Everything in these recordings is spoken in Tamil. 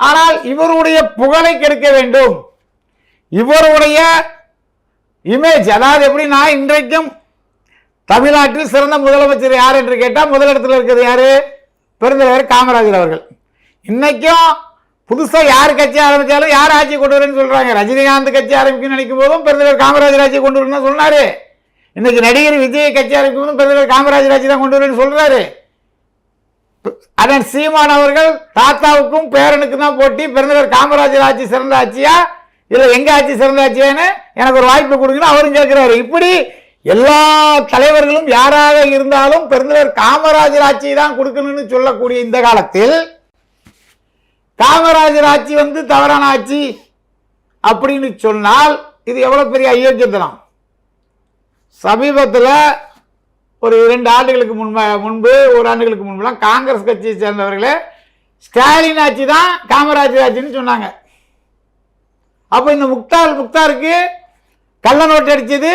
ஆனால் இவருடைய புகழை கெடுக்க வேண்டும். இவருடைய இமேஜ் அதாவது எப்படின்னா இன்றைக்கும் தமிழ்நாட்டில் சிறந்த முதலமைச்சர் யார் என்று கேட்டால் முதலிடத்தில் இருக்கிறது யாரு? பெருந்தலைவர் காமராஜர் அவர்கள். இன்னைக்கும் புதுசாக யார் கட்சி ஆரம்பிச்சாலும் யார் ஆட்சி கொண்டு வரேன்னு சொல்கிறாங்க ரஜினிகாந்த் கட்சி ஆரம்பிக்கும்னு நினைக்கும் போதும் பெருந்தலைவர் காமராஜர் ஆட்சி கொண்டு வரணும்னு சொன்னாரு. இன்னைக்கு நடிகர் விஜய் கட்சி ஆரம்பிக்கும் போதும் பெருந்தலைவர் காமராஜர் ஆட்சி தான் கொண்டு வரேன்னு சொல்கிறாரு அதன் சீமான் அவர்கள் தாத்தாவுக்கும் பேரனுக்கு தான் போட்டி. பிறந்தவர் காமராஜர் ஆட்சி சிறந்த ஆட்சியா? இல்லை எங்க ஆட்சி சிறந்த ஆட்சியான்னு எனக்கு ஒரு வாய்ப்பு கொடுக்கணும் அவரும் கேட்கிறாரு. இப்படி எல்லா தலைவர்களும் யாராக இருந்தாலும் பிறந்தவர் காமராஜர் ஆட்சி தான் கொடுக்கணும்னு சொல்லக்கூடிய இந்த காலத்தில் காமராஜர் ஆட்சி வந்து தவறான ஆட்சி அப்படின்னு சொன்னால் இது எவ்வளோ பெரிய அயோக்கியத்தனம். சமீபத்தில் ஒரு இரண்டு ஆண்டுகளுக்கு முன்ப முன்பு ஒரு ஆண்டுகளுக்கு முன்புலாம் காங்கிரஸ் கட்சியை சேர்ந்தவர்களே ஸ்டாலின் ஆட்சி தான் காமராஜர் ஆட்சின்னு சொன்னாங்க. அப்போ இந்த முக்தார் முக்தாருக்கு கள்ள நோட்டு அடிச்சது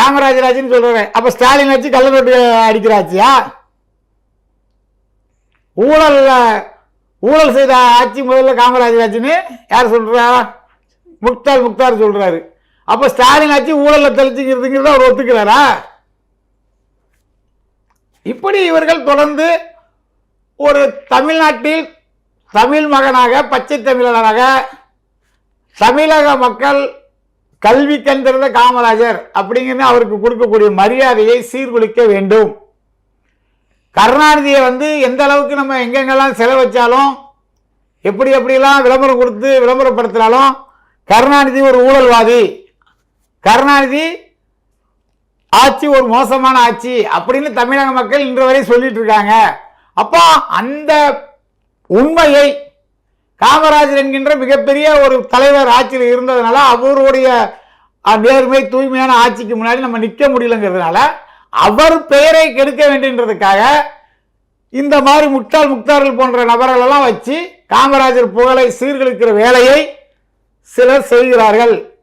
காமராஜர் ஆட்சின்னு சொல்கிறேன் அப்போ ஸ்டாலின் ஆட்சி கள்ள நோட்டு அடிக்கிற ஆட்சியா? ஊழல் ஊழல் செய்த ஆட்சி முதல்ல காமராஜர் ஆட்சின்னு யார் சொல்கிறா முக்தார் முக்தார் சொல்கிறாரு அப்போ ஸ்டாலின் ஆட்சி ஊழலில் தெளிச்சுக்கிறதுங்கிறத அவர் ஒத்துக்கிறாரா? இப்படி இவர்கள் தொடர்ந்து ஒரு தமிழ்நாட்டில் தமிழ் மகனாக பச்சை தமிழனாக தமிழக மக்கள் கல்வி கண்டிருந்த காமராஜர் அப்படிங்கிறது அவருக்கு கொடுக்கக்கூடிய மரியாதையை சீர்குலைக்க வேண்டும். கருணாநிதியை வந்து எந்த அளவுக்கு நம்ம எங்கெங்கெல்லாம் செலவச்சாலும் எப்படி எப்படிலாம் விளம்பரம் கொடுத்து விளம்பரப்படுத்தினாலும் கருணாநிதி ஒரு ஊழல்வாதி. கருணாநிதி ஆட்சி ஒரு மோசமான ஆட்சி அப்படின்னு தமிழக மக்கள் இன்று வரை சொல்லிட்டு இருக்காங்க. அப்போ அந்த உண்மையை காமராஜர் என்கின்ற மிகப்பெரிய ஒரு தலைவர் ஆட்சியில் இருந்ததுனால அவருடைய நேர்மை தூய்மையான ஆட்சிக்கு முன்னாடி நம்ம நிற்க முடியலங்கிறதுனால அவர் பெயரை கெடுக்க வேண்டுன்றதுக்காக இந்த மாதிரி முட்டாள் முக்தார்கள் போன்ற நபர்களெல்லாம் வச்சு காமராஜர் புகழை சீர்குலைக்கிற வேலையை சிலர் செய்கிறார்கள்.